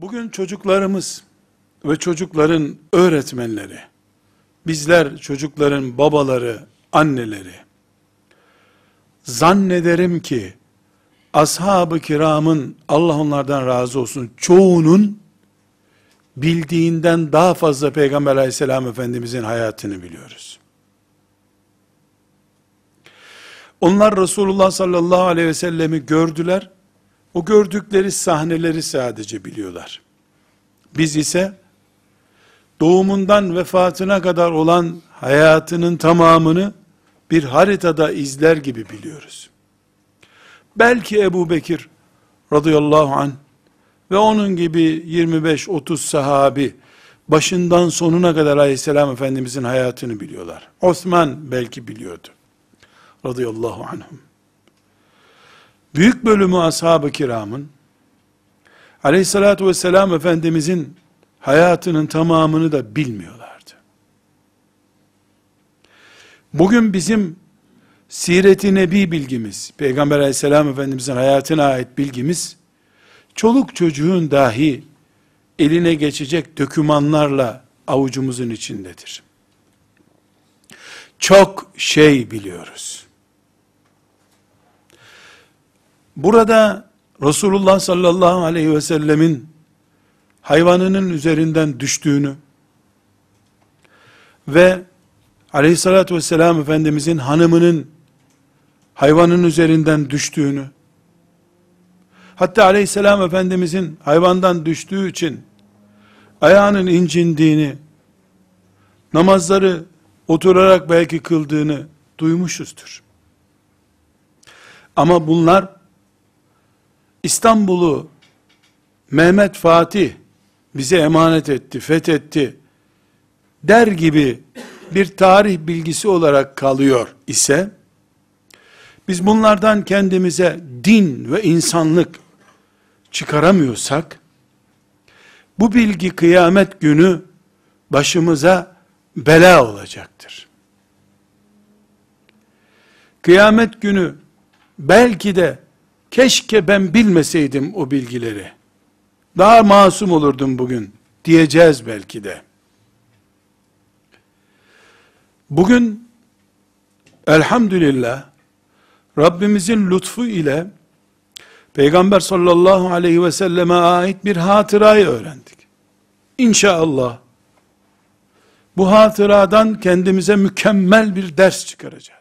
Bugün çocuklarımız ve çocukların öğretmenleri, bizler çocukların babaları, anneleri, zannederim ki, ashab-ı kiramın, Allah onlardan razı olsun, çoğunun, bildiğinden daha fazla Peygamber aleyhisselam efendimizin hayatını biliyoruz. Onlar Resulullah sallallahu aleyhi ve sellemi gördüler, o gördükleri sahneleri sadece biliyorlar. Biz ise doğumundan vefatına kadar olan hayatının tamamını bir haritada izler gibi biliyoruz. Belki Ebu Bekir radıyallahu anh ve onun gibi 25-30 sahabi başından sonuna kadar aleyhisselam efendimizin hayatını biliyorlar. Osman belki biliyordu. Radıyallahu anhum büyük bölümü ashab-ı kiramın, aleyhissalatü vesselam Efendimizin hayatının tamamını da bilmiyorlardı. Bugün bizim siret-i nebi bilgimiz, Peygamber aleyhisselam Efendimizin hayatına ait bilgimiz, çoluk çocuğun dahi eline geçecek dökümanlarla avucumuzun içindedir. Çok şey biliyoruz. Burada Resulullah sallallahu aleyhi ve sellemin hayvanının üzerinden düştüğünü ve aleyhissalatü vesselam Efendimizin hanımının hayvanın üzerinden düştüğünü hatta aleyhisselam Efendimizin hayvandan düştüğü için ayağının incindiğini namazları oturarak belki kıldığını duymuşuzdur. Ama bunlar İstanbul'u Mehmet Fatih bize emanet etti, fethetti der gibi bir tarih bilgisi olarak kalıyor ise biz bunlardan kendimize din ve insanlık çıkaramıyorsak bu bilgi kıyamet günü başımıza bela olacaktır. Kıyamet günü belki de keşke ben bilmeseydim o bilgileri. Daha masum olurdum bugün diyeceğiz belki de. Bugün elhamdülillah Rabbimizin lütfu ile Peygamber sallallahu aleyhi ve selleme ait bir hatırayı öğrendik. İnşallah bu hatıradan kendimize mükemmel bir ders çıkaracağız.